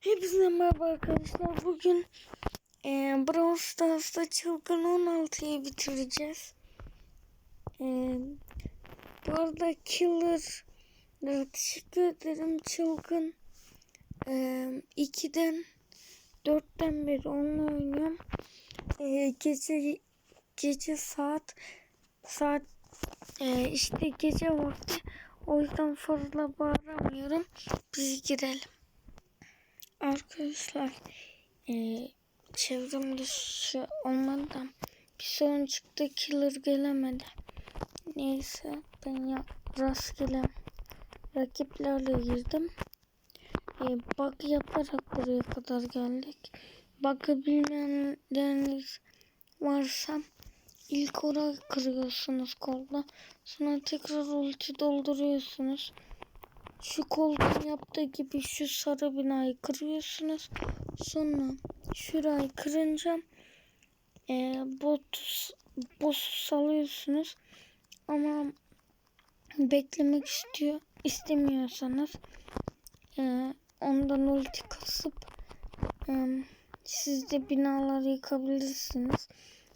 Hepinize merhaba arkadaşlar. Bugün e, Brawl Stars'ta Çılgın 16'yı bitireceğiz. E, bu arada Killer teşekkür ederim Çılgın. E, 2'den 4'ten beri onunla oynuyorum. E, gece gece saat saat e, işte gece vakti o yüzden fazla bağıramıyorum. Biz girelim. Arkadaşlar e, çevremde şu olmadan bir sorun çıktı. Killer gelemedi. Neyse ben ya rastgele rakiplerle girdim. E, bug yaparak buraya kadar geldik. Bug'ı bilmeyenleriniz varsa ilk orayı kırıyorsunuz kolda. Sonra tekrar ulti dolduruyorsunuz şu koltuğun yaptığı gibi şu sarı binayı kırıyorsunuz. Sonra şurayı kırınca e, bot boss'u salıyorsunuz. Ama beklemek istiyor istemiyorsanız e, ondan ulti kasıp e, siz de binaları yıkabilirsiniz.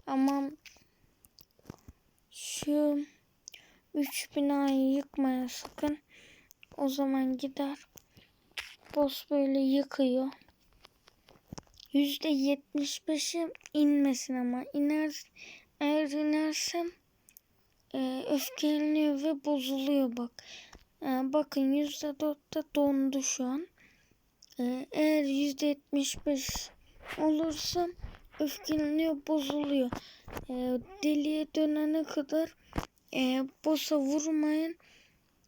Ama şu üç binayı yıkmaya sakın. O zaman gider. Boss böyle yıkıyor. Yüzde yetmiş beşi inmesin ama iner eğer inersem e, öfkeleniyor ve bozuluyor bak. E, bakın yüzde dörtte dondu şu an. E, eğer yüzde yetmiş beş olursa öfkeleniyor bozuluyor. E, deliye dönene kadar e, boss'a vurmayın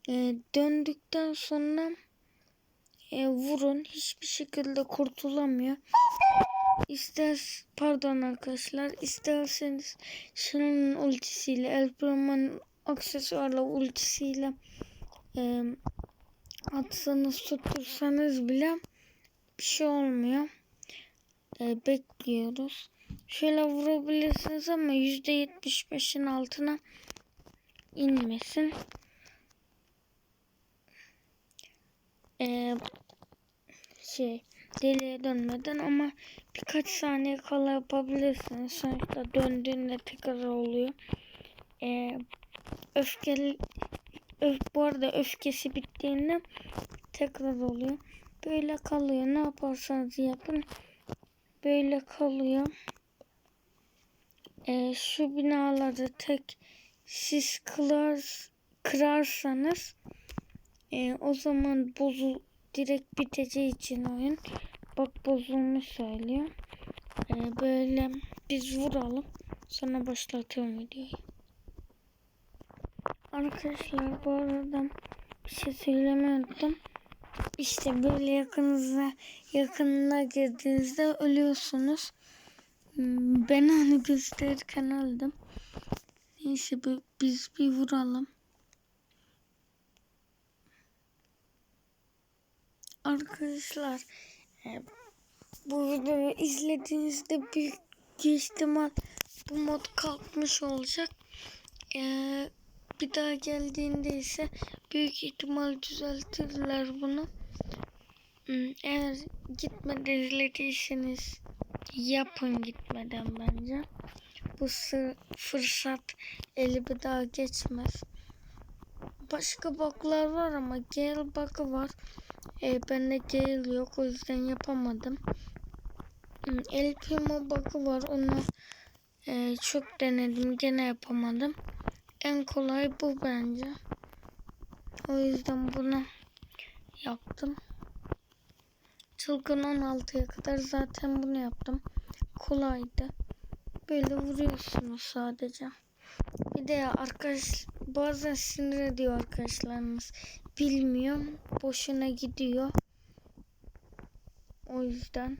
e, döndükten sonra e, vurun hiçbir şekilde kurtulamıyor. İster pardon arkadaşlar isterseniz şunun ultisiyle El aksesuarla ultisiyle e, atsanız tuttursanız bile bir şey olmuyor. E, bekliyoruz. Şöyle vurabilirsiniz ama %75'in altına inmesin. Ee, şey deliye dönmeden ama birkaç saniye kala yapabilirsiniz. Sonuçta döndüğünde tekrar oluyor. Ee, öfkeli öf, bu arada öfkesi bittiğinde tekrar oluyor. Böyle kalıyor. Ne yaparsanız yapın. Böyle kalıyor. Ee, şu binaları tek siz kırar, kırarsanız e, o zaman bozul direkt biteceği için oyun bak bozulmuş söylüyor. E, böyle biz vuralım sonra başlatıyorum videoyu. Arkadaşlar bu arada bir şey söylemeyi unuttum. İşte böyle yakınıza yakınına girdiğinizde ölüyorsunuz. Hmm, Ben onu gösterirken öldüm. Neyse biz bir vuralım. Arkadaşlar e, bu videoyu izlediğinizde büyük ihtimal bu mod kalkmış olacak. E, bir daha geldiğinde ise büyük ihtimal düzeltirler bunu. Hmm, eğer gitmeden izlediyseniz yapın gitmeden bence. Bu fırsat eli bir daha geçmez. Başka baklar var ama gel bakı var. E, bende Gale yok o yüzden yapamadım. Hmm, El Primo bug'ı var onu e, çok denedim gene yapamadım. En kolay bu bence. O yüzden bunu yaptım. Çılgın 16'ya kadar zaten bunu yaptım. Kolaydı. Böyle vuruyorsunuz sadece. Bir de arkadaş bazen sinir ediyor arkadaşlarımız. Bilmiyorum. Boşuna gidiyor. O yüzden.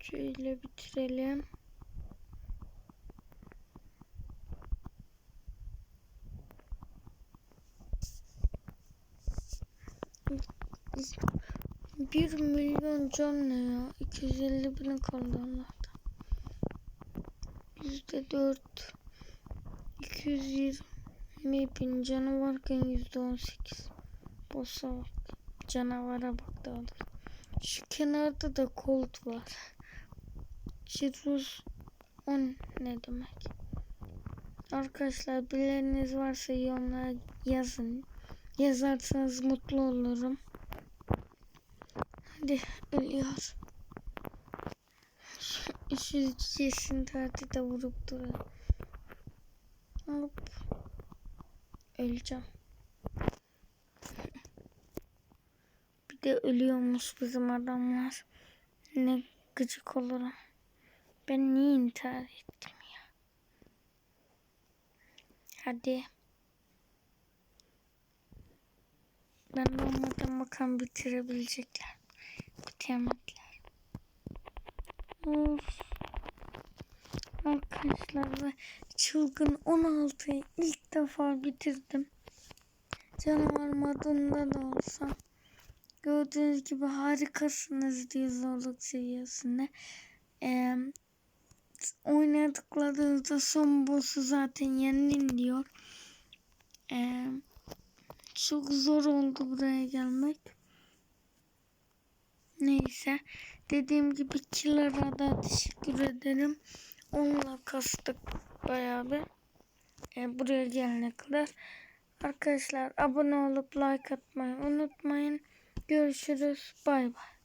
Şöyle bitirelim. Bir milyon can ne ya? 250 bin kaldı Allah'tan. Yüzde dört. 220 Map'in canı varken yüzde on sekiz. Boss'a bak. Canavara bak doğrusu. Şu kenarda da Colt var. Citrus 10 ne demek? Arkadaşlar bileniniz varsa yorumlara yazın. Yazarsanız mutlu olurum. Hadi ölüyor. Şu, şu cisim de vurup duruyor. Hop. Öleceğim. Bir de ölüyormuş bizim adamlar. Ne gıcık olurum. Ben niye intihar ettim ya? Hadi. Ben olmadan bakan bitirebilecekler. Bitiremediler. Arkadaşlar ve çılgın 16'yı ilk defa bitirdim. Canavar modunda da olsa. Gördüğünüz gibi harikasınız diyor zorluk seviyesinde. Ee, oynadıklarınızda son boss'u zaten yendin diyor. Ee, çok zor oldu buraya gelmek. Neyse. Dediğim gibi Killer'a da teşekkür ederim. Onunla kastık bayağı bir. Ee, buraya gelene kadar. Arkadaşlar abone olup like atmayı unutmayın. Görüşürüz. Bay bay.